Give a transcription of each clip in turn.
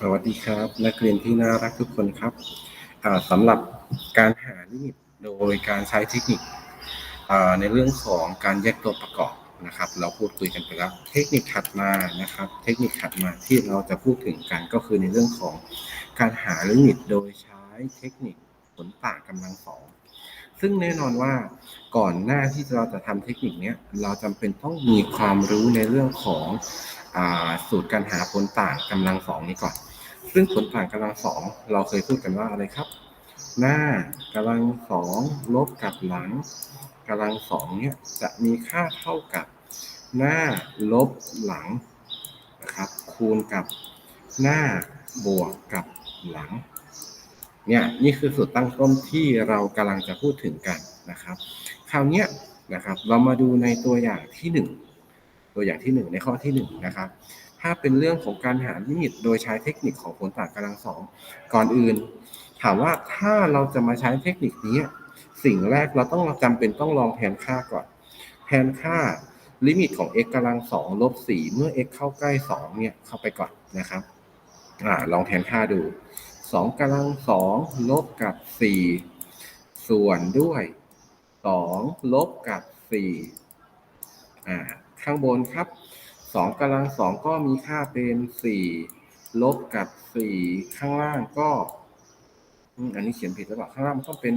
สวัสดีครับ นักเรียนที่น่ารักทุกคนครับสำหรับการหาลิมิตโดยการใช้เทคนิคในเรื่องของการแยกตัวประกอบนะครับ เราพูดคุยกันไปแล้วเทคนิคถัดมานะครับ เทคนิคถัดมาที่เราจะพูดถึงกันก็คือในเรื่องของการหาลิมิตโดยใช้เทคนิคผลต่างกำลังสองซึ่งแน่นอนว่าก่อนหน้าที่เราจะทำเทคนิคนี้เราจำเป็นต้องมีความรู้ในเรื่องของ สูตรการหาผลต่างกำลังสองนี้ก่อน ซึ่งผลต่างกำลังสองเราเคยพูดกันว่าอะไรครับ หน้ากำลังสองลบกับหลังกำลังสองเนี่ยจะมีค่าเท่ากับหน้าลบหลังนะครับ คูณกับหน้าบวกกับหลังเนี่ยนี่คือสูตรตั้งต้นที่เรากำลังจะพูดถึงกันนะครับ คราวเนี้ยนะครับ เรามาดูในตัวอย่างที่หนึ่ง ตัวอย่างที่หนึ่งในข้อที่หนึ่งนะครับ ถ้าเป็นเรื่องของการหาลิมิต โดยใช้เทคนิคของผลต่างกำลังสองก่อนอื่น ถามว่าถ้าเราจะมาใช้เทคนิคนี้ สิ่งแรกเราต้องจำเป็นต้องลองแทนค่าก่อน แทนค่าลิมิตของ x กำลังสองลบสี่เมื่อ x เข้าใกล้สองเนี่ยเข้าไปก่อนนะครับอลองแทนค่าดูสองกำลังสองลบกับสี่ส่วนด้วยสองลบกับสี่อ่า ข้างบนครับสองกำลังสองก็มีค่าเป็นสี่ลบกับสี่ข้างล่างก็อันนี้เขียนผิดหรือเปล่าข้างล่างมันต้องเป็น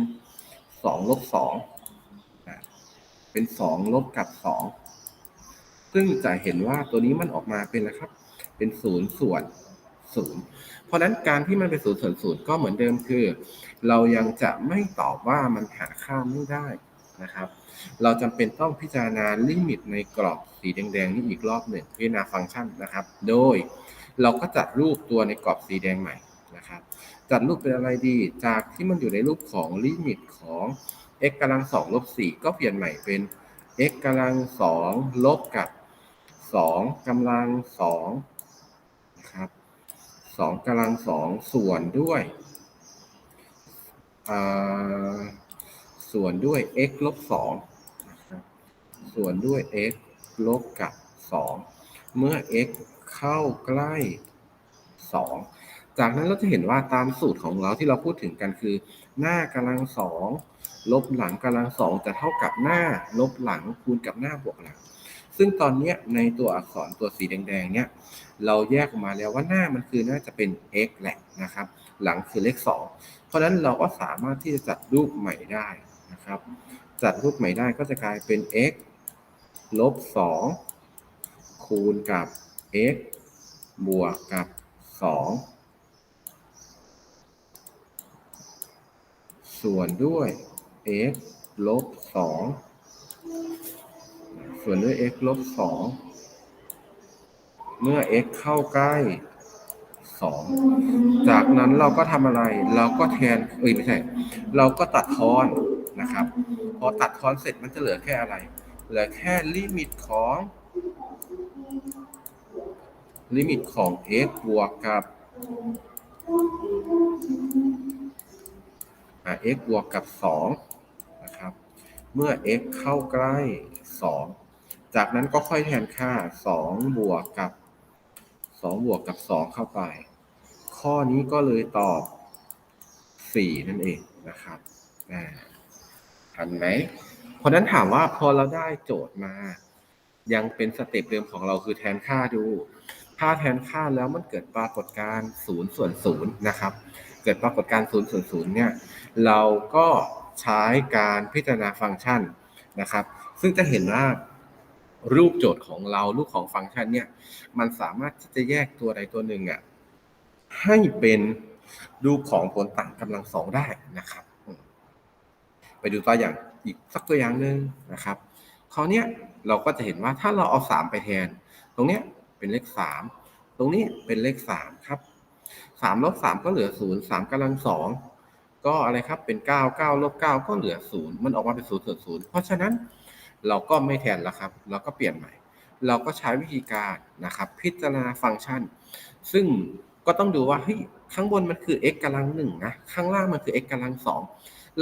สองลบสองเป็นสองลบกับสองซึ่งจะเห็นว่าตัวนี้มันออกมาเป็นอะไรครับ เป็นศูนย์ส่วนศูนย์เพราะนั้นการที่มันเป็นศูนย์ส่วนศูนย์ก็เหมือนเดิมคือ เรายังจะไม่ตอบว่ามันหาค่าไม่ได้ นะครับ เราจำเป็นต้องพิจารณาลิมิตในกรอบสีแดงๆนี่อีกรอบหนึ่งพิจารณาฟังก์ชันนะครับ โดยเราก็จัดรูปตัวในกรอบสีแดงใหม่นะครับ จัดรูปเป็นอะไรดี จากที่มันอยู่ในรูปของลิมิตของ x กำลังสองลบสี่ก็เปลี่ยนใหม่เป็น x กำลังสองลบกับสองกำลังสองนะครับสองกำลังสองส่วนด้วยอ่า ส่วนด้วย x ลบสองส่วนด้วย x ลบกับสองเมื่อ x เข้าใกล้สองจากนั้นเราจะเห็นว่าตามสูตรของเราที่เราพูดถึงกันคือ หน้ากำลังสองลบหลังกำลังสองจะเท่ากับหน้าลบหลังคูณกับหน้าบวกหลัง ซึ่งตอนนี้ในตัวอักษรตัวสีแดงๆเนี่ยเราแยกออกมาแล้วว่าหน้ามันคือน่าจะเป็น x แหละนะครับ หลังคือเลข 2 เพราะนั้นเราก็สามารถที่จะจัดรูปใหม่ได้ นะครับจัดรูปใหม่ได้ก็จะกลายเป็น x ลบ 2 คูณกับ x บวกกับ 2 ส่วนด้วย x ลบ 2 ส่วนด้วย x ลบ 2 เมื่อ x เข้าใกล้ 2 จากนั้นเราก็ทำอะไร เราก็แทน เอ้ยไม่ใช่ เราก็ตัดทอน นะครับ พอตัดทอนเสร็จมันจะเหลือแค่อะไร เหลือแค่ลิมิตของ ลิมิตของ x บวกกับอ่า x บวกกับ 2 นะครับ เมื่อ x เข้าใกล้ 2 จากนั้นก็ค่อยแทนค่า 2 บวกกับ 2 บวกกับ 2 เข้าไป ข้อนี้ก็เลยตอบ 4 นั่นเองนะครับอ่า ทันไหม เพราะนั้นถามว่าพอเราได้โจทย์มา ยังเป็นสเต็ปเดิมของเราคือแทนค่าดู ถ้าแทนค่าแล้วมันเกิดปรากฏการณ์0ส่วน0นย์นะครับ เกิดปรากฏการณ์0ส่วน0เนี่ย เราก็ใช้การพิจารณาฟังก์ชันนะครับ ซึ่งจะเห็นว่ารูปโจทย์ของเรารูปของฟังก์ชันเนี่ยมันสามารถที่จะแยกตัวใดตัวหนึ่งอะให้เป็นรูปของผลต่างกำลังสองได้นะครับ ไปดูตัวอย่างอีกสักตัวอย่างหนึ่งนะครับคราวนี้เราก็จะเห็นว่าถ้าเราเอาสามไปแทน ตรงเนี้ยเป็นเลขสามตรงนี้เป็นเลขสามครับสามลบสามก็เหลือศูนย์สามกำลังสองก็อะไรครับเป็นเก้าเก้าลบเก้าก็เหลือศูนย์มันออกมาเป็นศูนย์ส่วนศูนย์เพราะฉะนั้นเราก็ไม่แทนแล้วครับ เราก็เปลี่ยนใหม่ เราก็ใช้วิธีการนะครับ พิจารณาฟังก์ชัน ซึ่งก็ต้องดูว่าเฮ้ยข้างบนมันคือ x กำลังหนึ่งนะ ข้างล่างมันคือ x กำลังสอง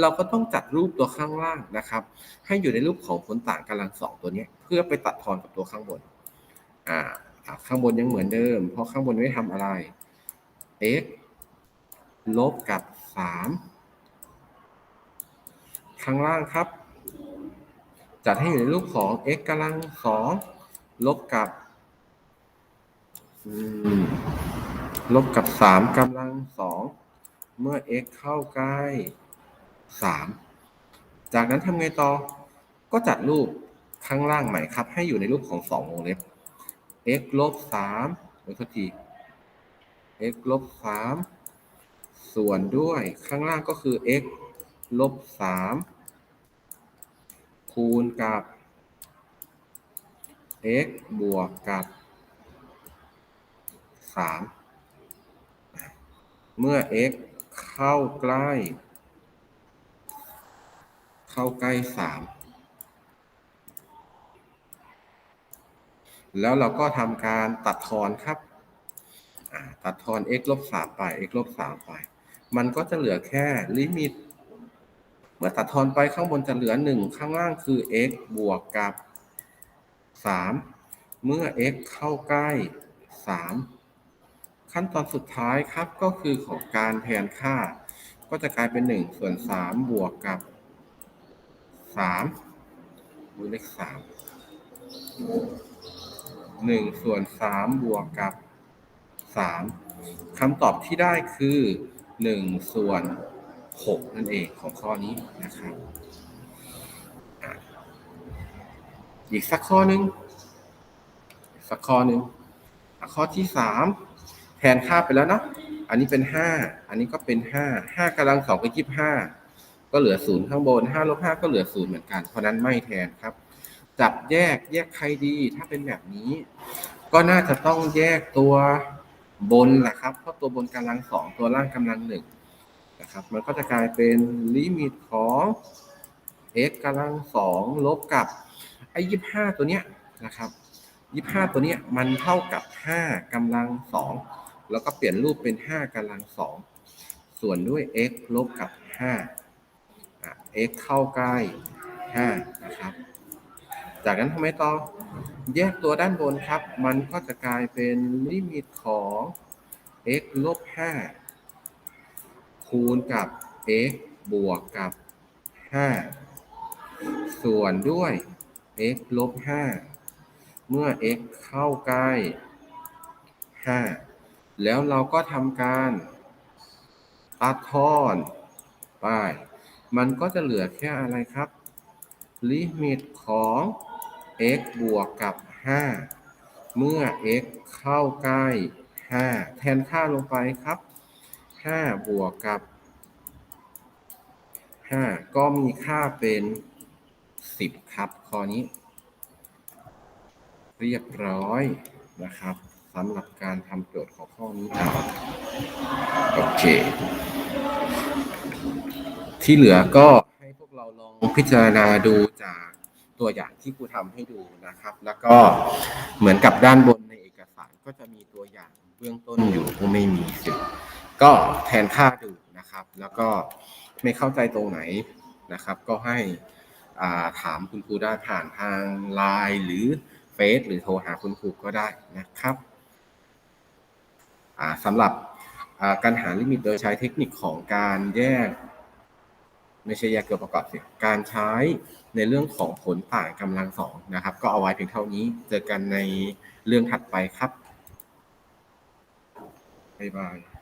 เราก็ต้องจัดรูปตัวข้างล่างนะครับ ให้อยู่ในรูปของผลต่างกำลังสองตัวนี้เพื่อไปตัดทอนกับตัวข้างบนอ่าข้างบนยังเหมือนเดิม เพราะข้างบนไม่ทำอะไร x ลบกับสามข้างล่างครับ จัดให้อยู่ในรูปของ x กำลังสองลบกับลบกับสามกำลังสองเมื่อ x เข้าใกล้ สามจากนั้นทำไงต่อ ก็จัดรูปข้างล่างใหม่ครับ ให้อยู่ในรูปของสองวงเล็บ x ลบสามโดยที x ลบสามส่วนด้วยข้างล่างก็คือ x ลบสามคูณกับ x บวกกับสามเมื่อ x เข้าใกล้ เข้าใกล้สามแล้วเราก็ทำการตัดทอนครับตัดทอน x ลบสามไป x ลบสามไป มันก็จะเหลือแค่ลิมิต เมื่อตัดทอนไปข้างบนจะเหลือหนึ่งข้างล่างคือ x บวกกับสามเมื่อ x เข้าใกล้สามขั้นตอนสุดท้ายครับก็คือของการแทนค่า ก็จะกลายเป็นหนึ่งส่วนสามบวกกับ สามดูเลขสามหนึ่งส่วนสามบวกกับสามคำตอบที่ได้คือหนึ่งส่วนหกนั่นเองของข้อนี้นะครับอีกสักข้อหนึ่งสักข้อหนึ่งข้อที่สามแทนค่าไปแล้วเนาะอันนี้เป็นห้าอันนี้ก็เป็นห้าห้ากำลังสองก็นยี่สิบห้า ก็เหลือศูนย์ข้างบนห้าลบห้าก็เหลือศูนย์เหมือนกัน เพราะนั้นไม่แทนครับ จับแยกแยกใครดีถ้าเป็นแบบนี้ ก็น่าจะต้องแยกตัวบนแหละครับ เพราะตัวบนกำลังสองตัวล่างกำลังหนึ่งนะครับ มันก็จะกลายเป็นลิมิตของ x กำลังสองลบกับไอ้ยี่ห้าตัวเนี้ยนะครับยี่ห้าตัวเนี้ยมันเท่ากับห้ากำลังสองแล้วก็เปลี่ยนรูปเป็นห้ากำลังสองส่วนด้วย x ลบกับห้า x เข้าใกล้ห้านะครับ จากนั้นทำไมต่อ แยกตัวด้านบนครับ มันก็จะกลายเป็นลิมิตของ x ลบ 5 คูณกับ x บวกกับ 5 ส่วนด้วย x ลบ 5 เมื่อ x เข้าใกล้ 5 แล้วเราก็ทำการตัดทอน ไป มันก็จะเหลือแค่อะไรครับลิมิตของ x บวกกับ 5 เมื่อ x เข้าใกล้ 5 แทนค่าลงไปครับ 5 บวกกับ 5 ก็มีค่าเป็น 10 ครับข้อนี้ เรียบร้อยนะครับสำหรับการทำโจทย์ของข้อนี้ครับโอเค ที่เหลือก็ให้พวกเราลองพิจารณาดูจากตัวอย่างที่ครูทำให้ดูนะครับ แล้วก็เหมือนกับด้านบนในเอกสารก็จะมีตัวอย่างเบื้องต้นอยู่ก็ไม่มีสิก็แทนค่าดูนะครับ แล้วก็ไม่เข้าใจตรงไหนนะครับ ก็ให้อ่าถามคุณครูได้ผ่านทางไลน์หรือเฟซหรือโทรหาคุณครูก็ได้นะครับอ่าสำหรับการหาลิมิตโดยใช้เทคนิคของการแยก ไม่ใช่แยกตัวประกอบสิการใช้ในเรื่องของผลต่างกำลังสองนะครับ ก็เอาไว้เพียงเท่านี้ เจอกันในเรื่องถัดไปครับบ๊ายบาย